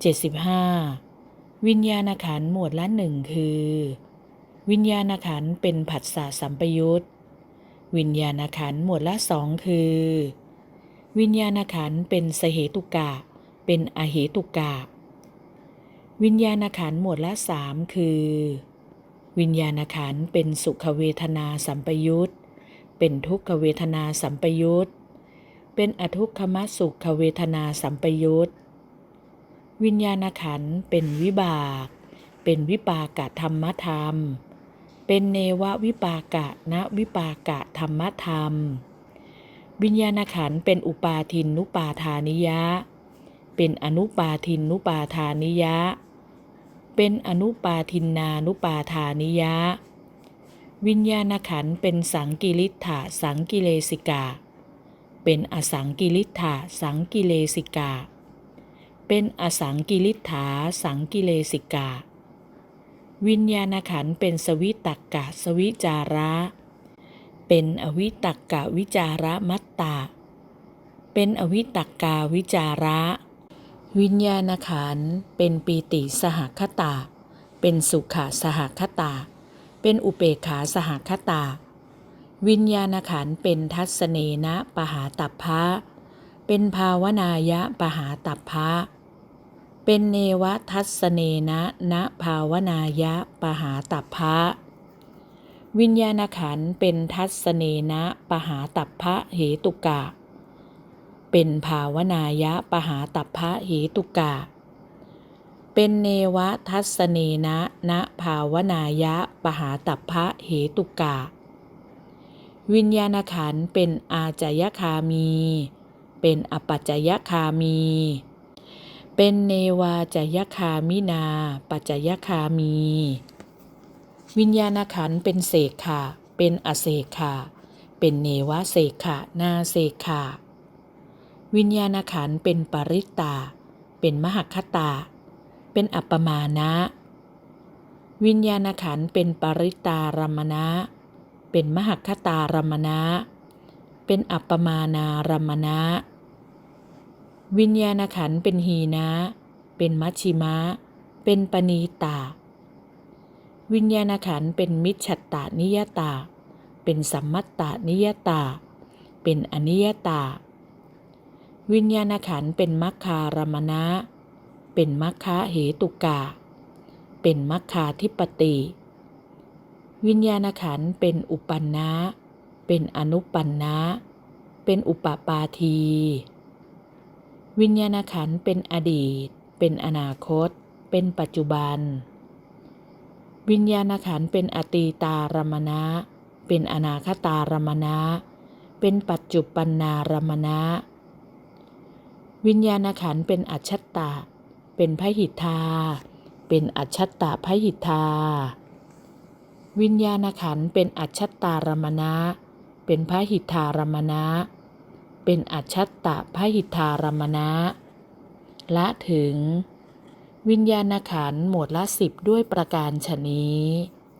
75 วิญญาณขันธ์หมวดละหนึ่งคือ วิญญาณขันธ์เป็นผัสสะสัมปยุตวิญญาณขันธ์หมวดละสองคือ วิญญาณขันธ์เป็นสเหตุกะ เป็นอเหตุกะ วิญญาณขันธ์หมวดละสามคือ วิญญาณขันธ์เป็นสุขเวทนาสัมปยุตเป็นทุกขเวทนาสัมปยุตเป็นอทุกขมสุขเวทนาสัมปยุต วิญญาณขันเป็นวิบาก เป็นวิปากะธรรมธรรม เป็นเนววิปากะณวิปากะธรรมธรรม วิญญาณขันเป็นอุปาทินนุปาทานิยะ เป็นอนุปาทินนุปาทานิยะ เป็นอนุปาทินนานุปาทานิยะ วิญญาณขันเป็นสังกิริธาสังกิเลสิกา เป็นอสังกิริธาสังกิเลสิกา เป็นอสังกิริธาสังกิเลสิกาวิญญาณขันเป็นสวิตักกะสวิจาระ เป็นอวิตักกะวิจาระมัตตาเป็นอวิตักกาวิจาระ วิญญาณขันเป็นปีติสหคตา เป็นสุขะสหคตา เป็นอุเปกขาสหคตา วิญญาณขันเป็นทัศเนนะปหาตัพพะเป็นภาวนายะปหาตัพพะ เป็นเนวทัศเนนะณภาวนายะปหาตัพพะ วิญญาณขันเป็นทัศเนนะปหาตัพพะเหตุกะ เป็นภาวนายะปหาตัพพะเหตุกะ เป็นเนวทัศเนนะณภาวนายะปหาตัพพะเหตุกะ วิญญาณขันเป็นอาจยคามี เป็นอปัจจยคามี เป็นเนวาจยคามินา ปัจจยคามี วิญญาณขันเป็นเสกขาเป็นอเสกขาเป็นเนวเสกขานาเสกขาวิญญาณขันเป็นปริตตา เป็นมหคตา เป็นอัปปมานะ วิญญาณขันเป็นปริตารมณะเป็นมหคตารมณะเป็นอัปปมานารมณะ วิญญาณขันเป็นหีนะ เป็นมัชชิมะ เป็นปณีตา วิญญาณขันเป็นมิจฉัตตานิยตา เป็นสัมมัตตานิยตา เป็นอนิยตา วิญญาณขันเป็นมัคคารมณะ เป็นมัคคะเหตุกะเป็นมัคคาธิปติ วิญญาณขันเป็นอุปันนะ เป็นอนุปันนะ เป็นอุปปาที วิญญาณขันธ์เป็นอดีต เป็นอนาคต เป็นปัจจุบัน วิญญาณขันธ์เป็นอตีตารมณะ เป็นอนาคตารมณะ เป็นปัจจุปันนารมณะ วิญญาณขันธ์เป็นอัจฉตาเป็นพหิทธา เป็นอัจฉตาพหิทธา วิญญาณขันธ์เป็นอัจฉตารมณะ เป็นพหิทธารมณะ เป็นอัจฉตะพหิทธารมณะ ละถึง วิญญาณขันธ์หมวดละสิบด้วยประการฉนี้